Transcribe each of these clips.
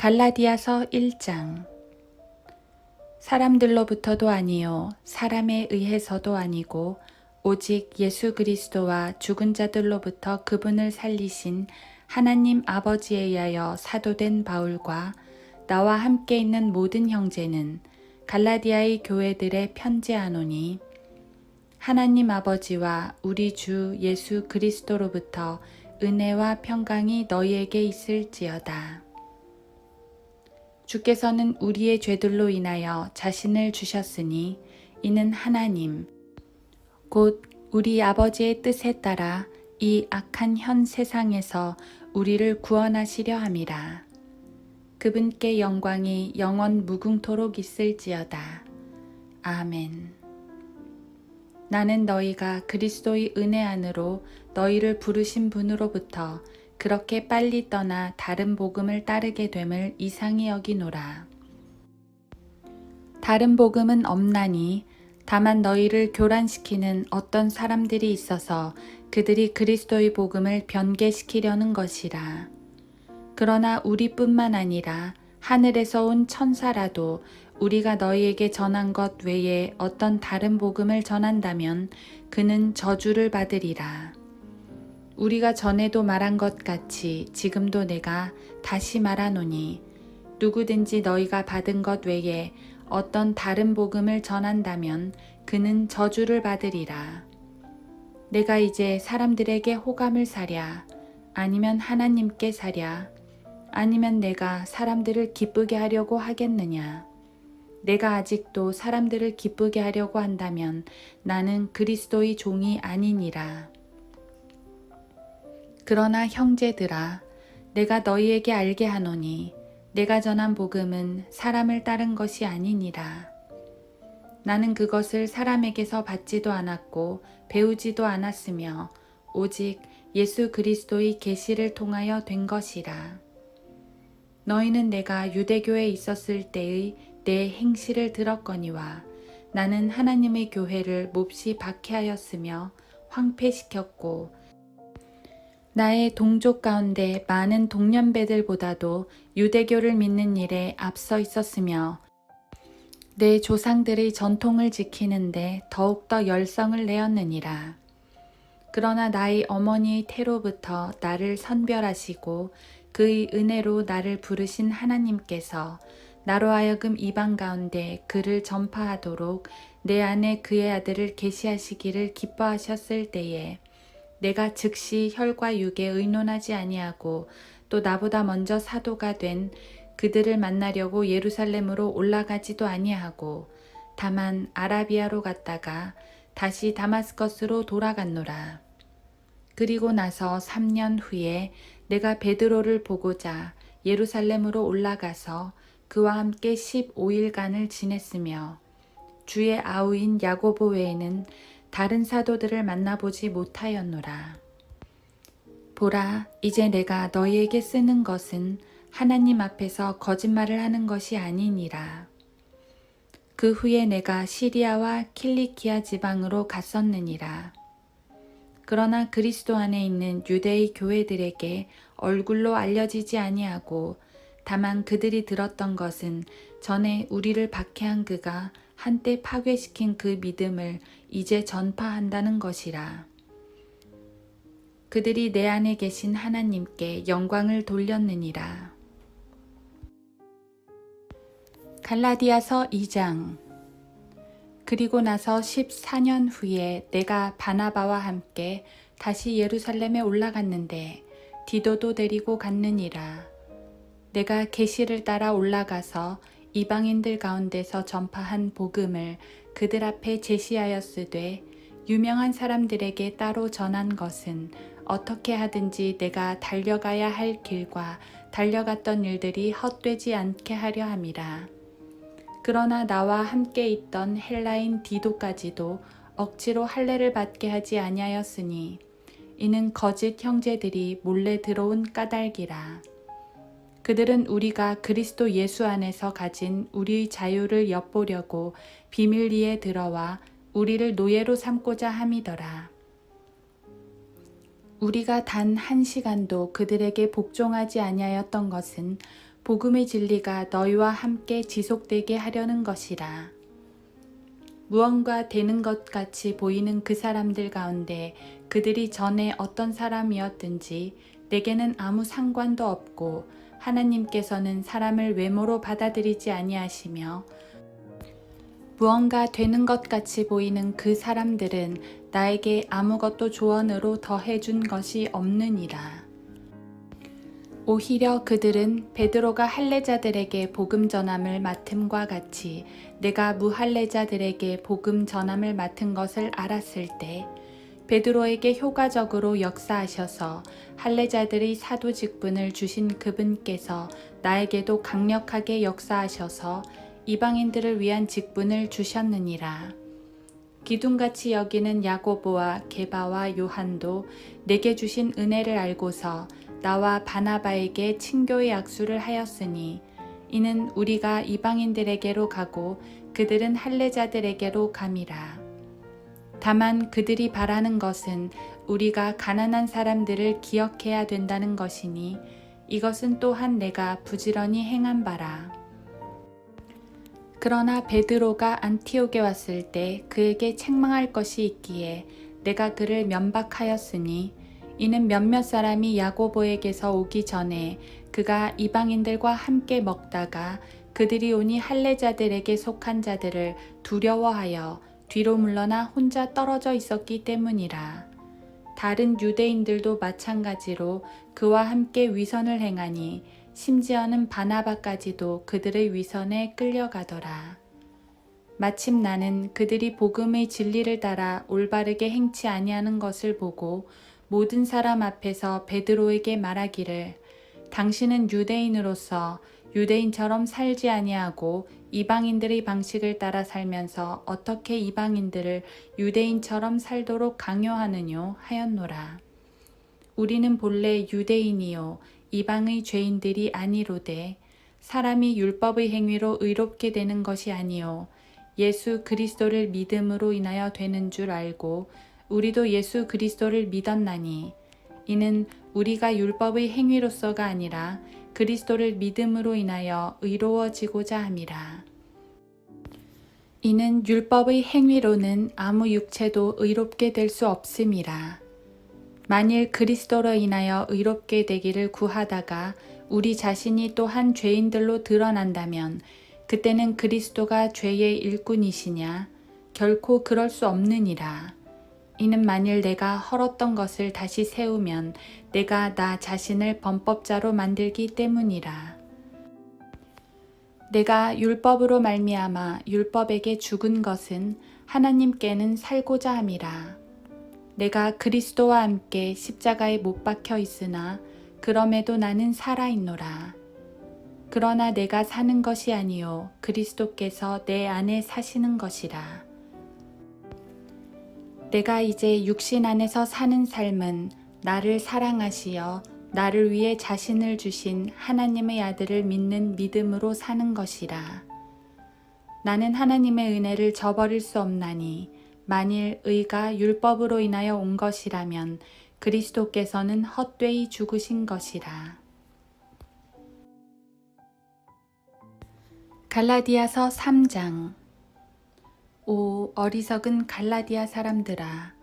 갈라디아서 1장 사람들로부터도 아니요 사람에 의해서도 아니고 오직 예수 그리스도와 죽은 자들로부터 그분을 살리신 하나님 아버지에 의하여 사도된 바울과 나와 함께 있는 모든 형제는 갈라디아의 교회들의 편지하노니 하나님 아버지와 우리 주 예수 그리스도로부터 은혜와 평강이 너희에게 있을지어다. 주께서는 우리의 죄들로 인하여 자신을 주셨으니 이는 하나님 곧 우리 아버지의 뜻에 따라 이 악한 현 세상에서 우리를 구원하시려 함이라. 그분께 영광이 영원 무궁토록 있을지어다. 아멘. 나는 너희가 그리스도의 은혜 안으로 너희를 부르신 분으로부터 그렇게 빨리 떠나 다른 복음을 따르게 됨을 이상히 여기노라. 다른 복음은 없나니 다만 너희를 교란시키는 어떤 사람들이 있어서 그들이 그리스도의 복음을 변개시키려는 것이라. 그러나 우리뿐만 아니라 하늘에서 온 천사라도 우리가 너희에게 전한 것 외에 어떤 다른 복음을 전한다면 그는 저주를 받으리라. 우리가 전에도 말한 것 같이 지금도 내가 다시 말하노니 누구든지 너희가 받은 것 외에 어떤 다른 복음을 전한다면 그는 저주를 받으리라. 내가 이제 사람들에게 호감을 사랴 아니면 하나님께 사랴 아니면 내가 사람들을 기쁘게 하려고 하겠느냐. 내가 아직도 사람들을 기쁘게 하려고 한다면 나는 그리스도의 종이 아니니라. 그러나 형제들아, 내가 너희에게 알게 하노니 내가 전한 복음은 사람을 따른 것이 아니니라. 나는 그것을 사람에게서 받지도 않았고 배우지도 않았으며 오직 예수 그리스도의 계시를 통하여 된 것이라. 너희는 내가 유대교에 있었을 때의 내 행실을 들었거니와 나는 하나님의 교회를 몹시 박해하였으며 황폐시켰고 나의 동족 가운데 많은 동년배들보다도 유대교를 믿는 일에 앞서 있었으며 내 조상들의 전통을 지키는데 더욱더 열성을 내었느니라. 그러나 나의 어머니의 태로부터 나를 선별하시고 그의 은혜로 나를 부르신 하나님께서 나로 하여금 이방 가운데 그를 전파하도록 내 안에 그의 아들을 계시하시기를 기뻐하셨을 때에 내가 즉시 혈과 육에 의논하지 아니하고 또 나보다 먼저 사도가 된 그들을 만나려고 예루살렘으로 올라가지도 아니하고 다만 아라비아로 갔다가 다시 다마스커스로 돌아갔노라. 그리고 나서 3년 후에 내가 베드로를 보고자 예루살렘으로 올라가서 그와 함께 15일간을 지냈으며 주의 아우인 야고보 외에는 다른 사도들을 만나보지 못하였노라. 보라, 이제 내가 너희에게 쓰는 것은 하나님 앞에서 거짓말을 하는 것이 아니니라. 그 후에 내가 시리아와 킬리키아 지방으로 갔었느니라. 그러나 그리스도 안에 있는 유대의 교회들에게 얼굴로 알려지지 아니하고 다만 그들이 들었던 것은 전에 우리를 박해한 그가 한때 파괴시킨 그 믿음을 이제 전파한다는 것이라. 그들이 내 안에 계신 하나님께 영광을 돌렸느니라. 갈라디아서 2장 그리고 나서 14년 후에 내가 바나바와 함께 다시 예루살렘에 올라갔는데 디도도 데리고 갔느니라. 내가 계시를 따라 올라가서 이방인들 가운데서 전파한 복음을 그들 앞에 제시하였으되 유명한 사람들에게 따로 전한 것은 어떻게 하든지 내가 달려가야 할 길과 달려갔던 일들이 헛되지 않게 하려 함이라. 그러나 나와 함께 있던 헬라인 디도까지도 억지로 할례를 받게 하지 아니하였으니 이는 거짓 형제들이 몰래 들어온 까닭이라. 그들은 우리가 그리스도 예수 안에서 가진 우리의 자유를 엿보려고 비밀리에 들어와 우리를 노예로 삼고자 함이더라. 우리가 단 한 시간도 그들에게 복종하지 아니하였던 것은 복음의 진리가 너희와 함께 지속되게 하려는 것이라. 무언가 되는 것 같이 보이는 그 사람들 가운데 그들이 전에 어떤 사람이었든지 내게는 아무 상관도 없고 하나님께서는 사람을 외모로 받아들이지 아니하시며 무언가 되는 것 같이 보이는 그 사람들은 나에게 아무것도 조언으로 더해준 것이 없느니라. 오히려 그들은 베드로가 할례자들에게 복음 전함을 맡음과 같이 내가 무할례자들에게 복음 전함을 맡은 것을 알았을 때 베드로에게 효과적으로 역사하셔서 할례자들의 사도 직분을 주신 그분께서 나에게도 강력하게 역사하셔서 이방인들을 위한 직분을 주셨느니라. 기둥같이 여기는 야고보와 게바와 요한도 내게 주신 은혜를 알고서 나와 바나바에게 친교의 약수를 하였으니 이는 우리가 이방인들에게로 가고 그들은 할례자들에게로 감이라. 다만 그들이 바라는 것은 우리가 가난한 사람들을 기억해야 된다는 것이니 이것은 또한 내가 부지런히 행한 바라. 그러나 베드로가 안티옥에 왔을 때 그에게 책망할 것이 있기에 내가 그를 면박하였으니 이는 몇몇 사람이 야고보에게서 오기 전에 그가 이방인들과 함께 먹다가 그들이 오니 할례자들에게 속한 자들을 두려워하여 뒤로 물러나 혼자 떨어져 있었기 때문이라. 다른 유대인들도 마찬가지로 그와 함께 위선을 행하니 심지어는 바나바까지도 그들의 위선에 끌려가더라. 마침 나는 그들이 복음의 진리를 따라 올바르게 행치 아니하는 것을 보고 모든 사람 앞에서 베드로에게 말하기를 당신은 유대인으로서 유대인처럼 살지 아니하고 이방인들의 방식을 따라 살면서 어떻게 이방인들을 유대인처럼 살도록 강요하느뇨 하였노라. 우리는 본래 유대인이요 이방의 죄인들이 아니로되 사람이 율법의 행위로 의롭게 되는 것이 아니요 예수 그리스도를 믿음으로 인하여 되는 줄 알고 우리도 예수 그리스도를 믿었나니 이는 우리가 율법의 행위로서가 아니라 그리스도를 믿음으로 인하여 의로워지고자 함이라. 이는 율법의 행위로는 아무 육체도 의롭게 될 수 없음이라. 만일 그리스도로 인하여 의롭게 되기를 구하다가 우리 자신이 또한 죄인들로 드러난다면 그때는 그리스도가 죄의 일꾼이시냐? 결코 그럴 수 없느니라. 이는 만일 내가 헐었던 것을 다시 세우면 내가 나 자신을 범법자로 만들기 때문이라. 내가 율법으로 말미암아 율법에게 죽은 것은 하나님께는 살고자 함이라. 내가 그리스도와 함께 십자가에 못 박혀 있으나 그럼에도 나는 살아 있노라. 그러나 내가 사는 것이 아니요 그리스도께서 내 안에 사시는 것이라. 내가 이제 육신 안에서 사는 삶은 나를 사랑하시어 나를 위해 자신을 주신 하나님의 아들을 믿는 믿음으로 사는 것이라. 나는 하나님의 은혜를 저버릴 수 없나니 만일 의가 율법으로 인하여 온 것이라면 그리스도께서는 헛되이 죽으신 것이라. 갈라디아서 3장 오 어리석은 갈라디아 사람들아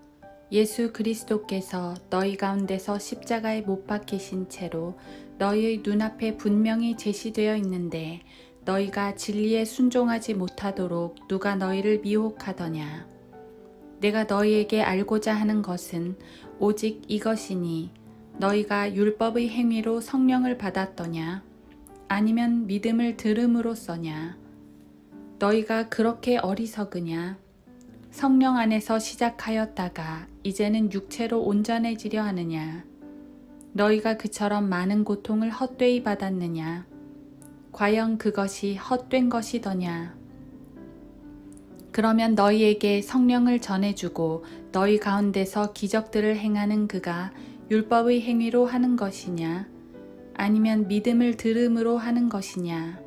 예수 그리스도께서 너희 가운데서 십자가에 못 박히신 채로 너희의 눈앞에 분명히 제시되어 있는데 너희가 진리에 순종하지 못하도록 누가 너희를 미혹하더냐? 내가 너희에게 알고자 하는 것은 오직 이것이니 너희가 율법의 행위로 성령을 받았더냐? 아니면 믿음을 들음으로 써냐 너희가 그렇게 어리석으냐? 성령 안에서 시작하였다가 이제는 육체로 온전해지려 하느냐? 너희가 그처럼 많은 고통을 헛되이 받았느냐? 과연 그것이 헛된 것이더냐? 그러면 너희에게 성령을 전해주고 너희 가운데서 기적들을 행하는 그가 율법의 행위로 하는 것이냐? 아니면 믿음을 들음으로 하는 것이냐?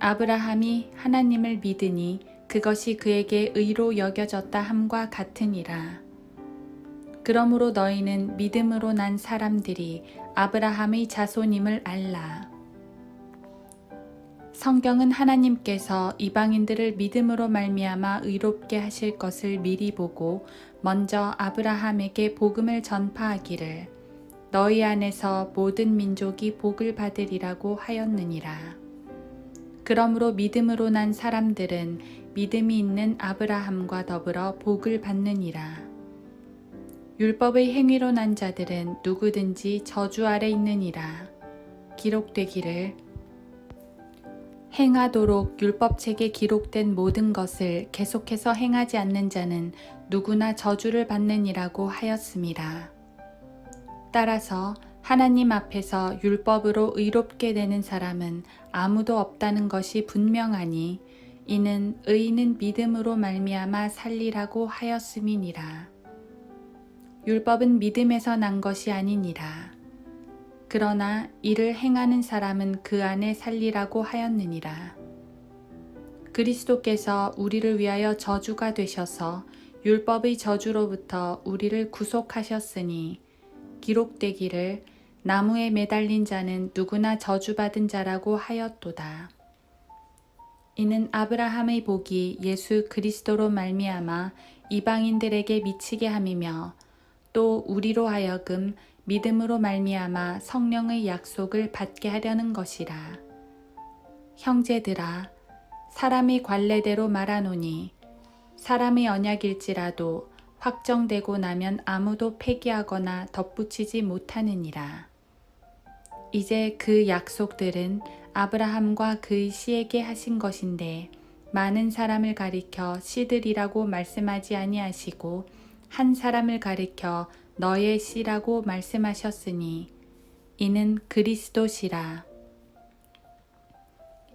아브라함이 하나님을 믿으니 그것이 그에게 의로 여겨졌다 함과 같으니라. 그러므로 너희는 믿음으로 난 사람들이 아브라함의 자손임을 알라. 성경은 하나님께서 이방인들을 믿음으로 말미암아 의롭게 하실 것을 미리 보고 먼저 아브라함에게 복음을 전파하기를 너희 안에서 모든 민족이 복을 받으리라고 하였느니라. 그러므로 믿음으로 난 사람들은 믿음이 있는 아브라함과 더불어 복을 받느니라. 율법의 행위로 난 자들은 누구든지 저주 아래 있느니라. 기록되기를 행하도록 율법책에 기록된 모든 것을 계속해서 행하지 않는 자는 누구나 저주를 받느니라고 하였습니다. 따라서 하나님 앞에서 율법으로 의롭게 되는 사람은 아무도 없다는 것이 분명하니 이는 의인은 믿음으로 말미암아 살리라고 하였음이니라. 율법은 믿음에서 난 것이 아니니라. 그러나 이를 행하는 사람은 그 안에 살리라고 하였느니라. 그리스도께서 우리를 위하여 저주가 되셔서 율법의 저주로부터 우리를 구속하셨으니 기록되기를 나무에 매달린 자는 누구나 저주받은 자라고 하였도다. 이는 아브라함의 복이 예수 그리스도로 말미암아 이방인들에게 미치게 함이며 또 우리로 하여금 믿음으로 말미암아 성령의 약속을 받게 하려는 것이라. 형제들아, 사람이 관례대로 말하노니 사람의 언약일지라도 확정되고 나면 아무도 폐기하거나 덧붙이지 못하느니라. 이제 그 약속들은 아브라함과 그의 씨에게 하신 것인데 많은 사람을 가리켜 씨들이라고 말씀하지 아니하시고 한 사람을 가리켜 너의 씨라고 말씀하셨으니 이는 그리스도시라.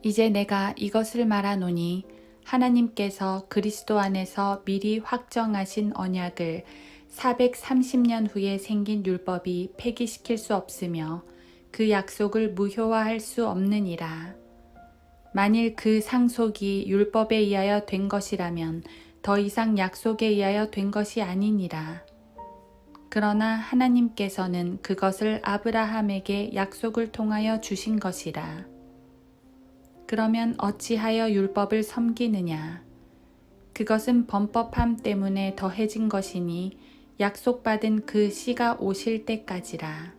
이제 내가 이것을 말하노니 하나님께서 그리스도 안에서 미리 확정하신 언약을 430년 후에 생긴 율법이 폐기시킬 수 없으며 그 약속을 무효화할 수 없느니라. 만일 그 상속이 율법에 의하여 된 것이라면 더 이상 약속에 의하여 된 것이 아니니라. 그러나 하나님께서는 그것을 아브라함에게 약속을 통하여 주신 것이라. 그러면 어찌하여 율법을 섬기느냐? 그것은 범법함 때문에 더해진 것이니 약속받은 그 씨가 오실 때까지라.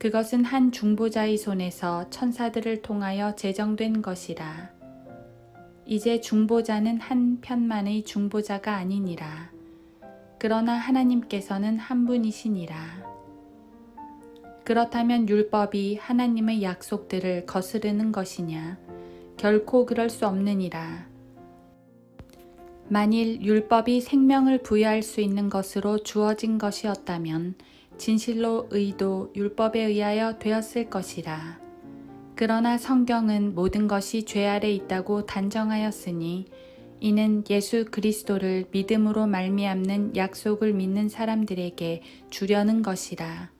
그것은 한 중보자의 손에서 천사들을 통하여 제정된 것이라. 이제 중보자는 한 편만의 중보자가 아니니라. 그러나 하나님께서는 한 분이시니라. 그렇다면 율법이 하나님의 약속들을 거스르는 것이냐? 결코 그럴 수 없느니라. 만일 율법이 생명을 부여할 수 있는 것으로 주어진 것이었다면 진실로 의도 율법에 의하여 되었을 것이라. 그러나 성경은 모든 것이 죄 아래 있다고 단정하였으니 이는 예수 그리스도를 믿음으로 말미암는 약속을 믿는 사람들에게 주려는 것이라.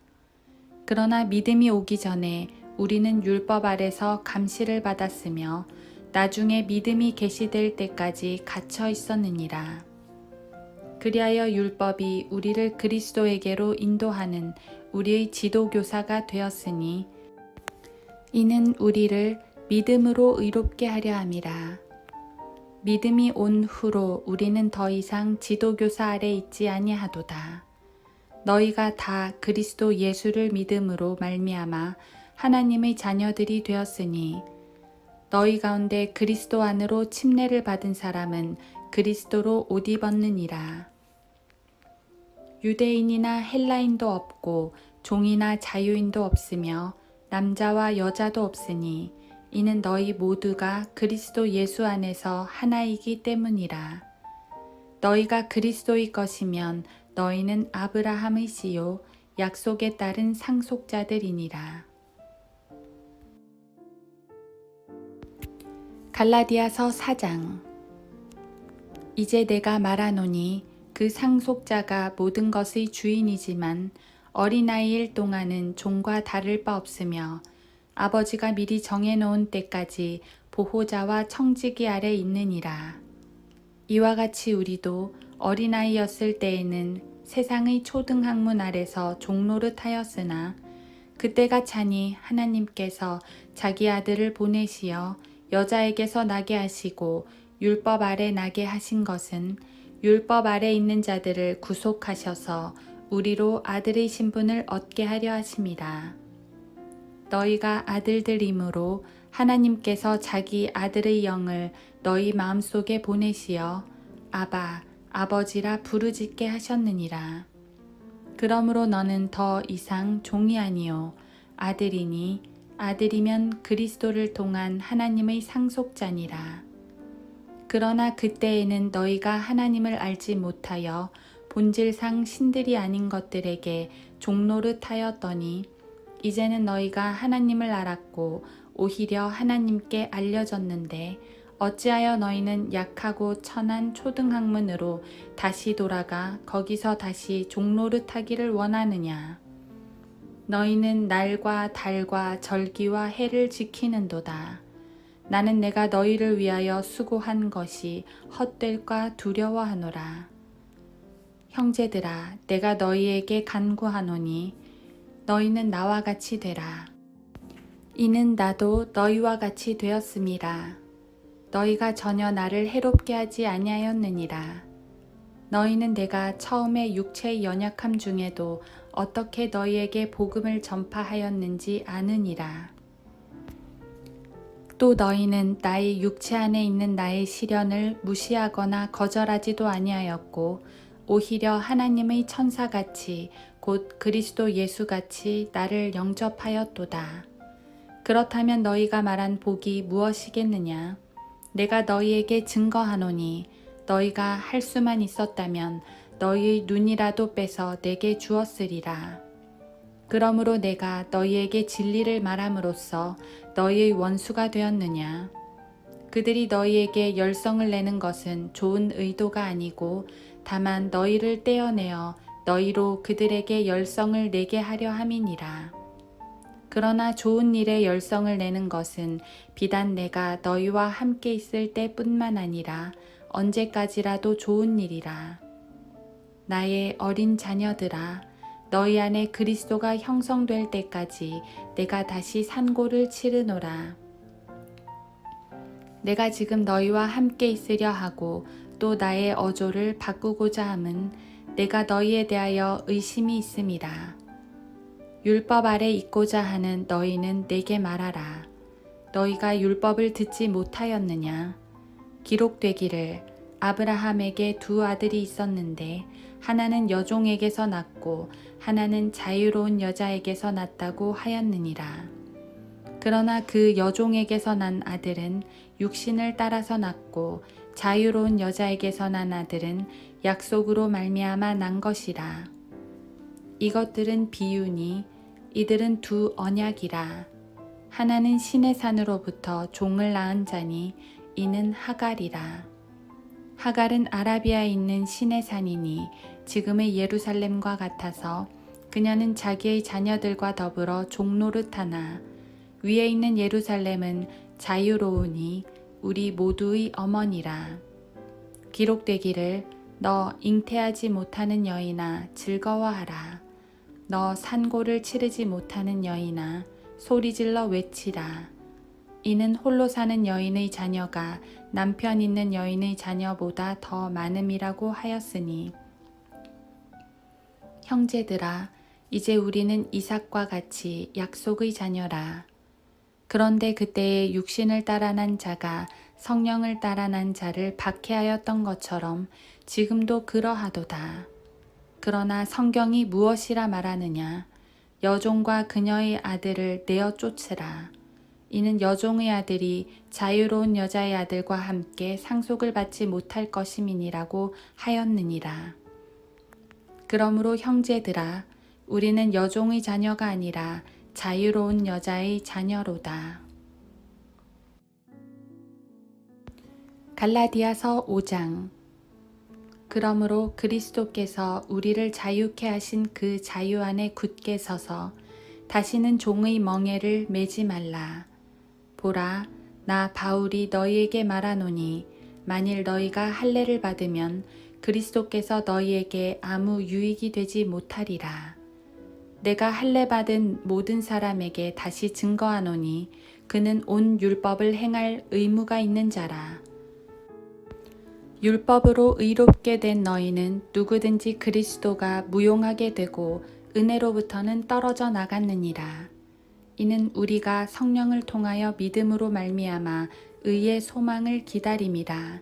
그러나 믿음이 오기 전에 우리는 율법 아래서 감시를 받았으며 나중에 믿음이 계시될 때까지 갇혀 있었느니라. 그리하여 율법이 우리를 그리스도에게로 인도하는 우리의 지도교사가 되었으니 이는 우리를 믿음으로 의롭게 하려 함이라. 믿음이 온 후로 우리는 더 이상 지도교사 아래 있지 아니하도다. 너희가 다 그리스도 예수를 믿음으로 말미암아 하나님의 자녀들이 되었으니 너희 가운데 그리스도 안으로 침례를 받은 사람은 그리스도로 옷 입었느니라. 유대인이나 헬라인도 없고 종이나 자유인도 없으며 남자와 여자도 없으니 이는 너희 모두가 그리스도 예수 안에서 하나이기 때문이라. 너희가 그리스도의 것이면 너희는 아브라함의 씨요 약속에 따른 상속자들이니라. 갈라디아서 4장 이제 내가 말하노니 그 상속자가 모든 것의 주인이지만 어린아이일 동안은 종과 다를 바 없으며 아버지가 미리 정해놓은 때까지 보호자와 청지기 아래 있느니라. 이와 같이 우리도 어린아이였을 때에는 세상의 초등학문 아래서 종노릇 하였으나 그때가 차니 하나님께서 자기 아들을 보내시어 여자에게서 나게 하시고 율법 아래 나게 하신 것은 율법 아래 있는 자들을 구속하셔서 우리로 아들의 신분을 얻게 하려 하심이라. 너희가 아들들이므로 하나님께서 자기 아들의 영을 너희 마음속에 보내시어 아바 아버지라 부르짖게 하셨느니라. 그러므로 너는 더 이상 종이 아니요 아들이니 아들이면 그리스도를 통한 하나님의 상속자니라. 그러나 그때에는 너희가 하나님을 알지 못하여 본질상 신들이 아닌 것들에게 종노릇 하였더니 이제는 너희가 하나님을 알았고 오히려 하나님께 알려졌는데 어찌하여 너희는 약하고 천한 초등학문으로 다시 돌아가 거기서 다시 종노릇 하기를 원하느냐? 너희는 날과 달과 절기와 해를 지키는도다. 나는 내가 너희를 위하여 수고한 것이 헛될까 두려워하노라. 형제들아, 내가 너희에게 간구하노니 너희는 나와 같이 되라. 이는 나도 너희와 같이 되었음이라. 너희가 전혀 나를 해롭게 하지 아니하였느니라. 너희는 내가 처음에 육체의 연약함 중에도 어떻게 너희에게 복음을 전파하였는지 아느니라. 또 너희는 나의 육체 안에 있는 나의 시련을 무시하거나 거절하지도 아니하였고 오히려 하나님의 천사같이 곧 그리스도 예수같이 나를 영접하였도다. 그렇다면 너희가 말한 복이 무엇이겠느냐? 내가 너희에게 증거하노니 너희가 할 수만 있었다면 너희의 눈이라도 빼서 내게 주었으리라. 그러므로 내가 너희에게 진리를 말함으로써 너희의 원수가 되었느냐? 그들이 너희에게 열성을 내는 것은 좋은 의도가 아니고 다만 너희를 떼어내어 너희로 그들에게 열성을 내게 하려 함이니라. 그러나 좋은 일에 열성을 내는 것은 비단 내가 너희와 함께 있을 때뿐만 아니라 언제까지라도 좋은 일이라. 나의 어린 자녀들아, 너희 안에 그리스도가 형성될 때까지 내가 다시 산고를 치르노라. 내가 지금 너희와 함께 있으려 하고 또 나의 어조를 바꾸고자 함은 내가 너희에 대하여 의심이 있음이라. 율법 아래 있고자 하는 너희는 내게 말하라. 너희가 율법을 듣지 못하였느냐? 기록되기를 아브라함에게 두 아들이 있었는데 하나는 여종에게서 낳고 하나는 자유로운 여자에게서 낳았다고 하였느니라. 그러나 그 여종에게서 난 아들은 육신을 따라서 낳고 자유로운 여자에게서 난 아들은 약속으로 말미암아 난 것이라. 이것들은 비유니 이들은 두 언약이라. 하나는 신의 산으로부터 종을 낳은 자니 이는 하갈이라. 하갈은 아라비아에 있는 신의 산이니 지금의 예루살렘과 같아서 그녀는 자기의 자녀들과 더불어 종노릇하나 위에 있는 예루살렘은 자유로우니 우리 모두의 어머니라. 기록되기를 너 잉태하지 못하는 여인아 즐거워하라. 너 산고를 치르지 못하는 여인아 소리질러 외치라. 이는 홀로 사는 여인의 자녀가 남편 있는 여인의 자녀보다 더 많음이라고 하였으니 형제들아 이제 우리는 이삭과 같이 약속의 자녀라. 그런데 그때에 육신을 따라 난 자가 성령을 따라 난 자를 박해하였던 것처럼 지금도 그러하도다. 그러나 성경이 무엇이라 말하느냐? 여종과 그녀의 아들을 내어 쫓으라. 이는 여종의 아들이 자유로운 여자의 아들과 함께 상속을 받지 못할 것임이니라고 하였느니라. 그러므로 형제들아, 우리는 여종의 자녀가 아니라 자유로운 여자의 자녀로다. 갈라디아서 5장 그러므로 그리스도께서 우리를 자유케 하신 그 자유 안에 굳게 서서 다시는 종의 멍에를 매지 말라. 보라, 나 바울이 너희에게 말하노니 만일 너희가 할례를 받으면 그리스도께서 너희에게 아무 유익이 되지 못하리라. 내가 할례 받은 모든 사람에게 다시 증거하노니 그는 온 율법을 행할 의무가 있는 자라. 율법으로 의롭게 된 너희는 누구든지 그리스도가 무용하게 되고 은혜로부터는 떨어져 나갔느니라. 이는 우리가 성령을 통하여 믿음으로 말미암아 의의 소망을 기다림이라.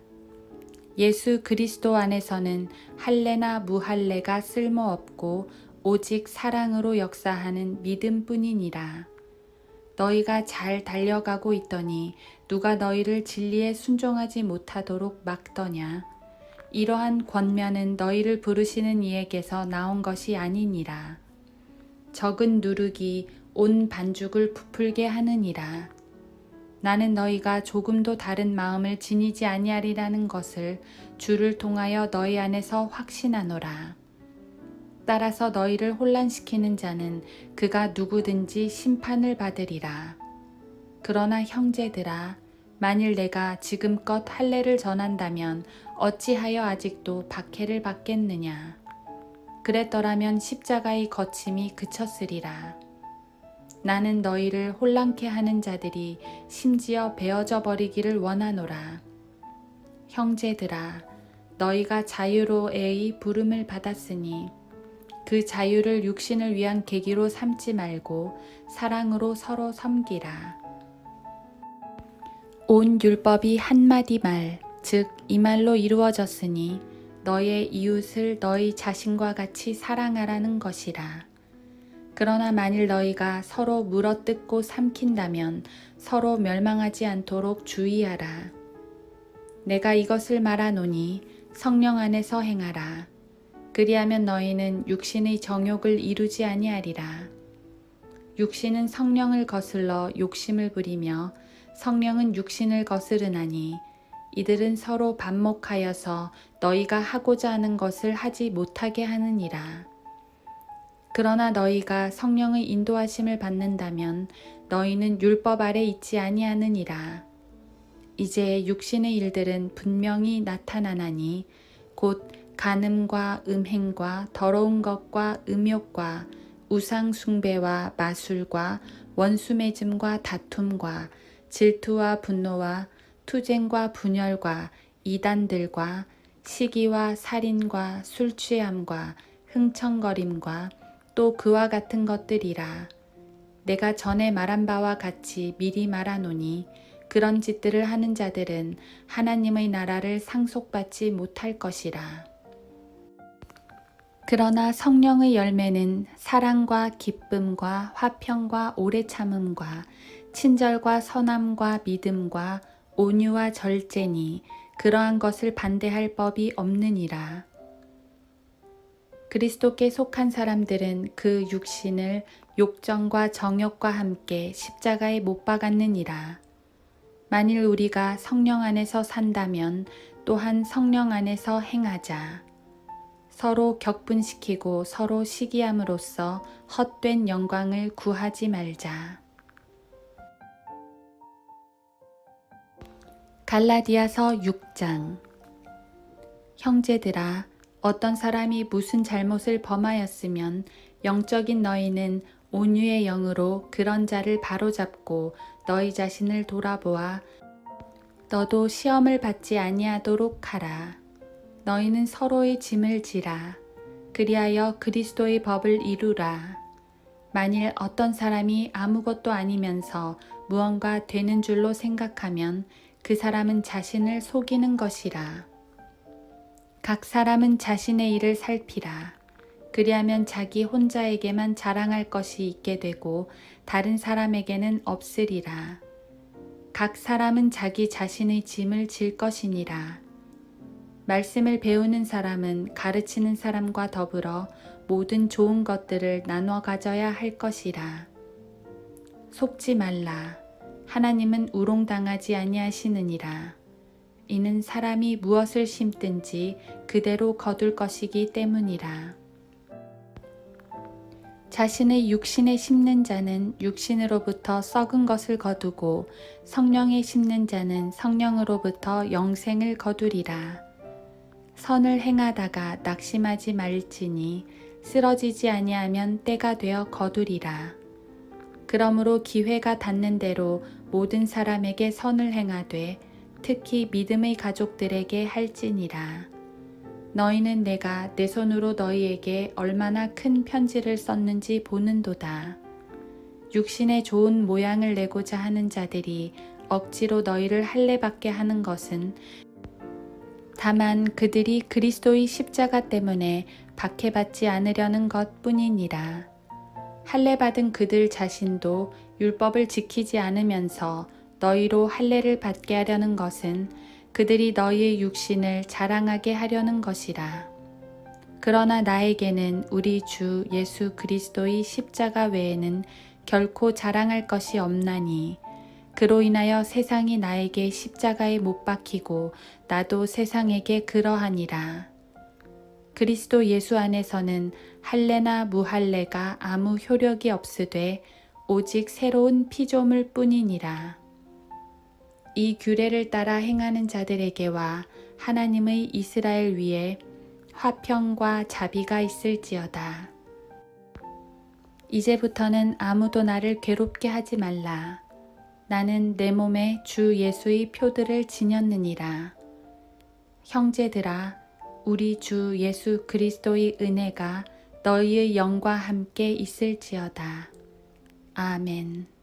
예수 그리스도 안에서는 할례나 무할례가 쓸모없고 오직 사랑으로 역사하는 믿음뿐이니라. 너희가 잘 달려가고 있더니 누가 너희를 진리에 순종하지 못하도록 막더냐. 이러한 권면은 너희를 부르시는 이에게서 나온 것이 아니니라. 적은 누룩이 온 반죽을 부풀게 하느니라. 나는 너희가 조금도 다른 마음을 지니지 아니하리라는 것을 주를 통하여 너희 안에서 확신하노라. 따라서 너희를 혼란시키는 자는 그가 누구든지 심판을 받으리라. 그러나 형제들아, 만일 내가 지금껏 할례를 전한다면 어찌하여 아직도 박해를 받겠느냐? 그랬더라면 십자가의 거침이 그쳤으리라. 나는 너희를 혼란케 하는 자들이 심지어 베어져 버리기를 원하노라. 형제들아, 너희가 자유로의 부름을 받았으니 그 자유를 육신을 위한 계기로 삼지 말고 사랑으로 서로 섬기라. 온 율법이 한마디 말, 즉 이 말로 이루어졌으니 너의 이웃을 너희 자신과 같이 사랑하라는 것이라. 그러나 만일 너희가 서로 물어뜯고 삼킨다면 서로 멸망하지 않도록 주의하라. 내가 이것을 말하노니 성령 안에서 행하라. 그리하면 너희는 육신의 정욕을 이루지 아니하리라. 육신은 성령을 거슬러 욕심을 부리며 성령은 육신을 거스르나니 이들은 서로 반목하여서 너희가 하고자 하는 것을 하지 못하게 하느니라. 그러나 너희가 성령의 인도하심을 받는다면 너희는 율법 아래 있지 아니하느니라. 이제 육신의 일들은 분명히 나타나나니 곧 간음과 음행과 더러운 것과 음욕과 우상 숭배와 마술과 원수 맺음과 다툼과 질투와 분노와 투쟁과 분열과 이단들과 시기와 살인과 술 취함과 흥청거림과 또 그와 같은 것들이라. 내가 전에 말한 바와 같이 미리 말하노니 그런 짓들을 하는 자들은 하나님의 나라를 상속받지 못할 것이라. 그러나 성령의 열매는 사랑과 기쁨과 화평과 오래 참음과 친절과 선함과 믿음과 온유와 절제니 그러한 것을 반대할 법이 없느니라. 그리스도께 속한 사람들은 그 육신을 욕정과 정욕과 함께 십자가에 못 박았느니라. 만일 우리가 성령 안에서 산다면 또한 성령 안에서 행하자. 서로 격분시키고 서로 시기함으로써 헛된 영광을 구하지 말자. 갈라디아서 6장 형제들아 어떤 사람이 무슨 잘못을 범하였으면 영적인 너희는 온유의 영으로 그런 자를 바로잡고 너희 자신을 돌아보아 너도 시험을 받지 아니하도록 하라. 너희는 서로의 짐을 지라. 그리하여 그리스도의 법을 이루라. 만일 어떤 사람이 아무것도 아니면서 무언가 되는 줄로 생각하면 그 사람은 자신을 속이는 것이라. 각 사람은 자신의 일을 살피라. 그리하면 자기 혼자에게만 자랑할 것이 있게 되고 다른 사람에게는 없으리라. 각 사람은 자기 자신의 짐을 질 것이니라. 말씀을 배우는 사람은 가르치는 사람과 더불어 모든 좋은 것들을 나눠 가져야 할 것이라. 속지 말라. 하나님은 우롱당하지 아니하시느니라. 이는 사람이 무엇을 심든지 그대로 거둘 것이기 때문이라. 자신의 육신에 심는 자는 육신으로부터 썩은 것을 거두고 성령에 심는 자는 성령으로부터 영생을 거두리라. 선을 행하다가 낙심하지 말지니 쓰러지지 아니하면 때가 되어 거두리라. 그러므로 기회가 닿는 대로 모든 사람에게 선을 행하되 특히 믿음의 가족들에게 할지니라. 너희는 내가 내 손으로 너희에게 얼마나 큰 편지를 썼는지 보는도다. 육신의 좋은 모양을 내고자 하는 자들이 억지로 너희를 할례받게 하는 것은 다만 그들이 그리스도의 십자가 때문에 박해받지 않으려는 것 뿐이니라. 할례받은 그들 자신도 율법을 지키지 않으면서 너희로 할례를 받게 하려는 것은 그들이 너희의 육신을 자랑하게 하려는 것이라. 그러나 나에게는 우리 주 예수 그리스도의 십자가 외에는 결코 자랑할 것이 없나니 그로 인하여 세상이 나에게 십자가에 못 박히고 나도 세상에게 그러하니라. 그리스도 예수 안에서는 할례나 무할례가 아무 효력이 없으되 오직 새로운 피조물 뿐이니라. 이 규례를 따라 행하는 자들에게와 하나님의 이스라엘 위에 화평과 자비가 있을지어다. 이제부터는 아무도 나를 괴롭게 하지 말라. 나는 내 몸에 주 예수의 표들을 지녔느니라. 형제들아, 우리 주 예수 그리스도의 은혜가 너희의 영과 함께 있을지어다. 아멘.